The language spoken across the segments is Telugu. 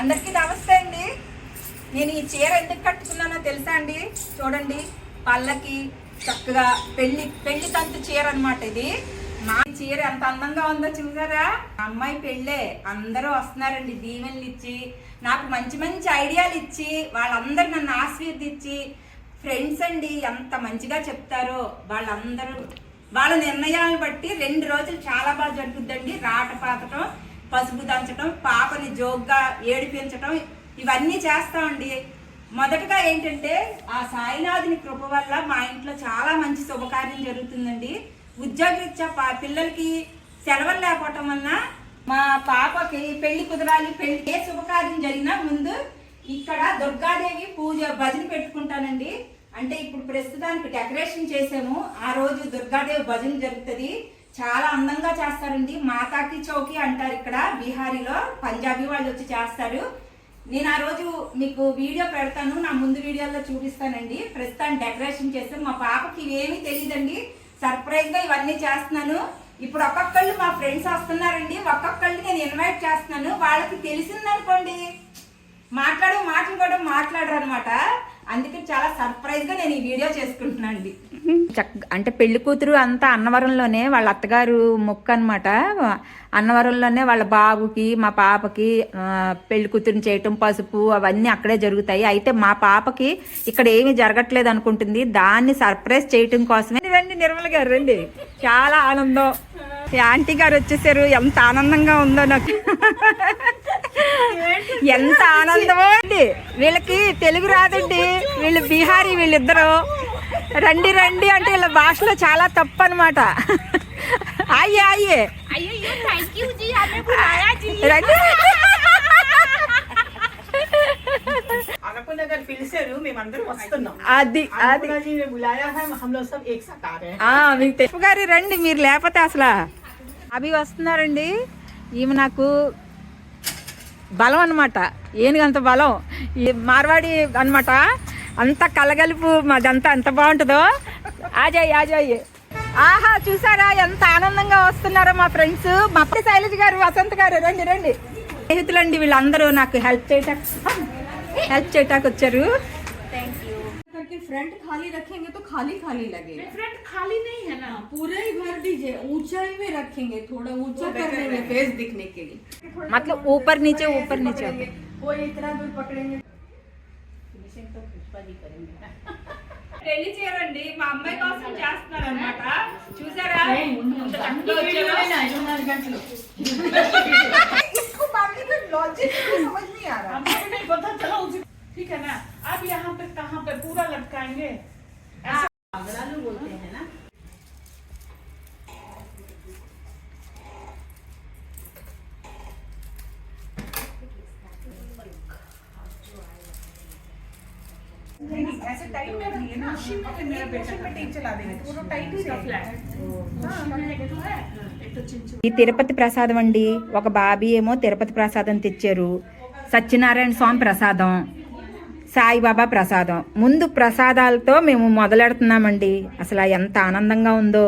అందరికీ నమస్తే అండి. నేను ఈ చీర ఎందుకు కట్టుకున్నానో తెలుసా అండి? చూడండి పళ్ళకి చక్కగా పెళ్ళి పెళ్ళి తంతు చీర అనమాట ఇది. మా చీర ఎంత అందంగా ఉందో చూసారా? మా అమ్మాయి పెళ్ళే అందరూ వస్తున్నారండి దీవెనలు ఇచ్చి నాకు మంచి మంచి ఐడియాలు ఇచ్చి వాళ్ళందరూ నన్ను ఆశీర్దించి ఫ్రెండ్స్ అండి ఎంత మంచిగా చెప్తారో వాళ్ళందరూ. వాళ్ళ నిర్ణయాలను బట్టి రెండు రోజులు చాలా బాగా జరుగుద్దండి రాట పాతటం పసుపు దంచడం పాపని జోగ్గా ఏడిపించటం ఇవన్నీ చేస్తామండి మొదటగా ఏంటంటే ఆ సాయినాథుని కృప వల్ల మా ఇంట్లో చాలా మంచి శుభకార్యం జరుగుతుందండి. ఉద్యోగరీత్యా పా పిల్లలకి సెలవులు లేకపోవటం వలన మా పాపకి పెళ్ళి కుదరాలి పెళ్ళి ఏ శుభకార్యం జరిగినా ముందు ఇక్కడ దుర్గాదేవి పూజ భజన పెట్టుకుంటానండి. అంటే ఇప్పుడు ప్రస్తుతానికి డెకరేషన్ చేసాము. ఆ రోజు దుర్గాదేవి భజన జరుగుతుంది. చాలా అందంగా చేస్తారండి. మాతాకి చౌకి అంటారు ఇక్కడ. బీహారీలో పంజాబీ వాళ్ళు వచ్చి చేస్తారు. నేను ఆ రోజు మీకు వీడియో పెడతాను. నా ముందు వీడియోలో చూపిస్తానండి. ప్రస్తుతానికి డెకరేషన్ చేస్తే మా పాపకి ఇవేమీ తెలియదండి సర్ప్రైజ్గా ఇవన్నీ చేస్తున్నాను. ఇప్పుడు ఒక్కొక్కళ్ళు మా ఫ్రెండ్స్ వస్తున్నారండి. ఒక్కొక్కళ్ళు నేను ఇన్వైట్ చేస్తున్నాను. వాళ్ళకి తెలిసిందనుకోండి. మాట్లాడే మాటలు కూడా మాట్లాడరు అనమాట అందుకే చాలా సర్ప్రైజ్గా నేను ఈ వీడియో చేసుకుంటున్నాను అండి అంటే పెళ్ళి కూతురు అంతా అన్నవరంలోనే వాళ్ళ అత్తగారు మొక్క అనమాట అన్నవరంలోనే వాళ్ళ బాబుకి మా పాపకి పెళ్ళి కూతురుని చేయటం పసుపు అవన్నీ అక్కడే జరుగుతాయి. అయితే మా పాపకి ఇక్కడ ఏమీ జరగట్లేదు అనుకుంటుంది. దాన్ని సర్ప్రైజ్ చేయటం కోసమే. రండి నిర్మల గారు రండి. చాలా ఆనందం. యాంటీ ఆంటీ గారు వచ్చేసారు. ఎంత ఆనందంగా ఉందో నాకు. ఎంత ఆనందమో అండి. వీళ్ళకి తెలుగు రాదండి. వీళ్ళు బీహారీ వీళ్ళిద్దరు. రండి రండి అంటే వీళ్ళ భాషలో చాలా తప్పు అనమాట అయ్యే అయ్యే రండి. అది అది. రండి మీరు లేకపోతే అసలు. అవి వస్తున్నారండి. ఈమె నాకు బలం అనమాట ఏనుగంత బలం. ఈ మార్వాడి అనమాట అంత కలగలుపు మాదంతా ఎంత బాగుంటుందో. ఆజాయి ఆజాయి. ఆహా చూసారా ఎంత ఆనందంగా వస్తున్నారో మా ఫ్రెండ్స్. మా శైలజ గారు వసంత్ గారు రండి రండి. స్నేహితులండి వీళ్ళందరూ నాకు హెల్ప్ చేయటానికి హెల్ప్ చేయటానికి వచ్చారు करके फ्रंट खाली रखेंगे तो खाली खाली लगेगा फ्रंट खाली नहीं है ना पूरा ही भर दीजिए ऊंचाई में रखेंगे थोड़ा ऊंचा कर देंगे फेस दिखने के लिए मतलब ऊपर नीचे ऊपर नीचे वो इतना दूर पकड़ेंगे పెళ్లి చేయండి మా అమ్మాయి కోసం చేస్తున్నారు అనమాట చూసారా ఎంత చక్కగా వచ్చారో. इसको बाकी का लॉजिक समझ नहीं आ रहा ठीक है ना अब यहाँ पे कहाँ पे पूरा लटकाएंगे ऐसे टाइट कर दिए ना मेरा बेटा का टीम चला देंगे तो वो लोग टाइट ही रहेगा ఈ తిరుపతి ప్రసాదం అండి ఒక బాబీ ఏమో తిరుపతి ప్రసాదం తెచ్చారు సత్యనారాయణ స్వామి ప్రసాదం సాయిబాబా ప్రసాదం. ముందు ప్రసాదాలతో మేము మొదలెడుతున్నామండి. అసలు ఎంత ఆనందంగా ఉందో.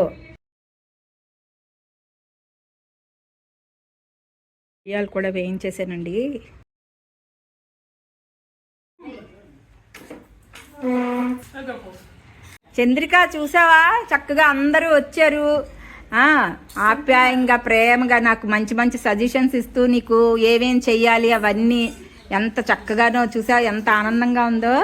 బియ్యాలు కూడా వేయించేసానండి. చంద్రిక చూసావా? చక్కగా అందరూ వచ్చారు. ఆప్యాయంగా ప్రేమగా నాకు మంచి మంచి సజెషన్స్ ఇస్తూ నీకు ఏమేం చెయ్యాలి అవన్నీ ఎంత చక్కగానో చూసా ఎంత ఆనందంగా ఉందో?